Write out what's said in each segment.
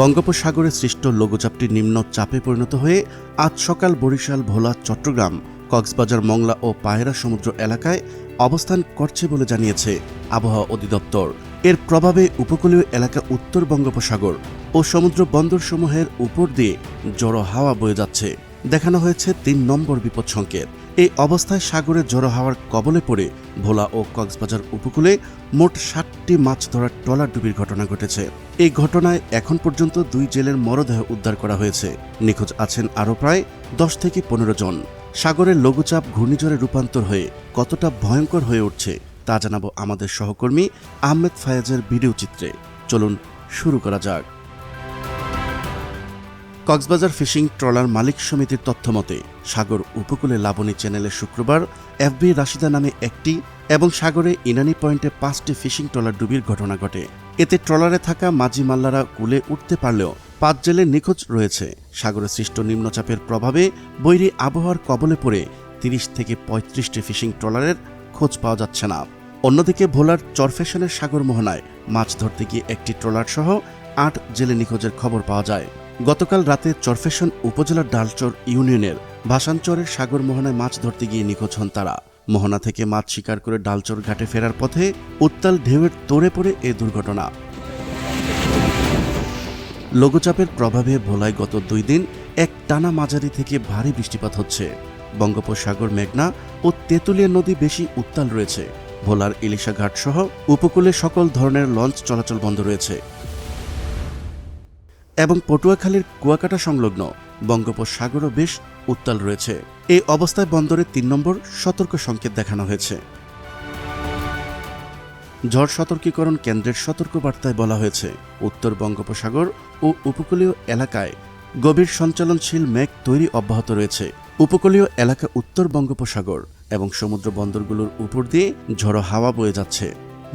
বঙ্গোপসাগরে সৃষ্ট লঘুচাপটি নিম্ন চাপে পরিণত হয়ে আজ সকাল বরিশাল, ভোলা, চট্টগ্রাম, কক্সবাজার, মংলা ও পায়রা সমুদ্র এলাকায় অবস্থান করছে বলে জানিয়েছে আবহাওয়া অধিদপ্তর। এর প্রভাবে উপকূলীয় এলাকা উত্তর বঙ্গোপসাগর ও সমুদ্র বন্দরসমূহের উপর দিয়ে জড়ো হাওয়া বয়ে যাচ্ছে। দেখানো হয়েছে তিন নম্বর বিপদ সংকেত। এই অবস্থায় সাগরে জড়ো হওয়ার কবলে পড়ে ভোলা ও কক্সবাজার উপকূলে মোট ষাটটি মাছ ধরার ট্রলার ডুবির ঘটনা ঘটেছে। এই ঘটনায় এখন পর্যন্ত দুই জেলের মরদেহ উদ্ধার করা হয়েছে। নিখোঁজ আছেন আরও প্রায় দশ থেকে পনেরো জন। সাগরের লঘুচাপ ঘূর্ণিঝড়ে রূপান্তর হয়ে কতটা ভয়ঙ্কর হয়ে উঠছে তা জানাব আমাদের সহকর্মী আহমেদ ফায়াজের ভিডিও চিত্রে। চলুন শুরু করা যাক। কক্সবাজার ফিশিং ট্রলার মালিক সমিতির তথ্যমতে, সাগর উপকূলে লাবণী চ্যানেলে শুক্রবার এফবি রাশিদা নামে একটি এবং সাগরে ইনানি পয়েন্টে পাঁচটি ফিশিং ট্রলার ডুবির ঘটনা ঘটে। এতে ট্রলারে থাকা মাঝি মাল্লারা কুলে উঠতে পারলেও পাঁচ জেলে নিখোঁজ রয়েছে। সাগরে সৃষ্ট নিম্নচাপের প্রভাবে বৈরী আবহাওয়ার কবলে পড়ে তিরিশ থেকে পঁয়ত্রিশটি ফিশিং ট্রলারের খোঁজ পাওয়া যাচ্ছে না। অন্যদিকে ভোলার চরফেশনের সাগর মোহনায় মাছ ধরতে গিয়ে একটি ট্রলার সহ আট জেলে নিখোঁজের খবর পাওয়া যায়। গতকাল রাতে চরফেশন উপজেলার ডালচর ইউনিয়নের ভাসানচরের সাগর মোহনায় মাছ ধরতে গিয়ে নিখোঁজ হন তারা। মোহনা থেকে মাছ শিকার করে ডালচর ঘাটে ফেরার পথে উত্তাল ঢেউয়ের তোড়ে পড়ে এ দুর্ঘটনা। লঘুচাপের প্রভাবে ভোলায় গত দুই দিন এক টানা মাঝারি থেকে ভারী বৃষ্টিপাত হচ্ছে। বঙ্গোপসাগর মেঘনা ও তেঁতুলিয়া নদী বেশি উত্তাল রয়েছে। ভোলার ইলিশা ঘাট সহ উপকূলে সকল ধরনের লঞ্চ চলাচল বন্ধ রয়েছে। এবং পটুয়াখালীর কুয়াকাটা সংলগ্ন বঙ্গোপসাগরও বেশ উত্তাল রয়েছে। এই অবস্থায় বন্দরে তিন নম্বর সতর্ক সংকেত দেখানো হয়েছে। ঝড় সতর্কীকরণ কেন্দ্রের সতর্কবার্তায় বলা হয়েছে, উত্তর বঙ্গোপসাগর ও উপকূলীয় এলাকায় গভীর সঞ্চালনশীল মেঘ তৈরি অব্যাহত রয়েছে। উপকূলীয় এলাকা উত্তর বঙ্গোপসাগর এবং সমুদ্র বন্দরগুলোর উপর দিয়ে ঝড়ো হাওয়া বয়ে যাচ্ছে।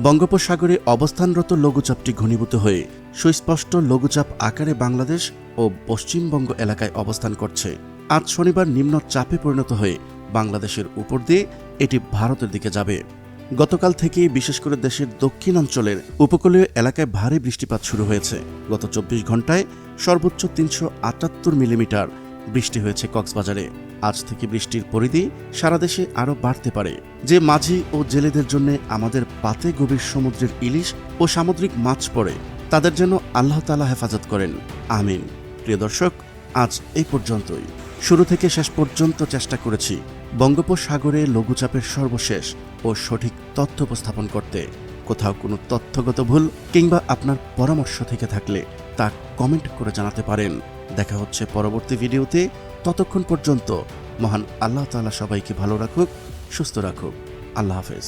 বঙ্গোপসাগরে অবস্থানরত লঘুচাপটি ঘনীভূত হয়ে সুস্পষ্ট লঘুচাপ আকারে বাংলাদেশ ও পশ্চিমবঙ্গ এলাকায় অবস্থান করছে। আজ শনিবার নিম্ন চাপে পরিণত হয়ে বাংলাদেশের উপর দিয়ে এটি ভারতের দিকে যাবে। গতকাল থেকেই বিশেষ করে দেশের দক্ষিণাঞ্চলের উপকূলীয় এলাকায় ভারী বৃষ্টিপাত শুরু হয়েছে। গত চব্বিশ ঘন্টায় সর্বোচ্চ তিনশো আটাত্তর মিলিমিটার বৃষ্টি হয়েছে কক্সবাজারে। আজ থেকে বৃষ্টির পরিধি সারা দেশে আরও বাড়তে পারে। যে মাঝি ও জেলেদের জন্য আমাদের পাতে গভীর সমুদ্রের ইলিশ ও সামুদ্রিক মাছ পড়ে, তাদের যেন আল্লাহ তালা হেফাজত করেন। আমিন। প্রিয় দর্শক, আজ এই পর্যন্তই। শুরু থেকে শেষ পর্যন্ত চেষ্টা করেছি বঙ্গোপসাগরে লঘুচাপের সর্বশেষ ও সঠিক তথ্য উপস্থাপন করতে। কোথাও কোনো তথ্যগত ভুল কিংবা আপনার পরামর্শ থেকে থাকলে তা কমেন্ট করে জানাতে পারেন। দেখা হচ্ছে পরবর্তী ভিডিওতে। ততক্ষণ পর্যন্ত মহান আল্লাহ তালা সবাইকে ভালো রাখুক সুস্থ রাখুক। আল্লাহ হাফেজ।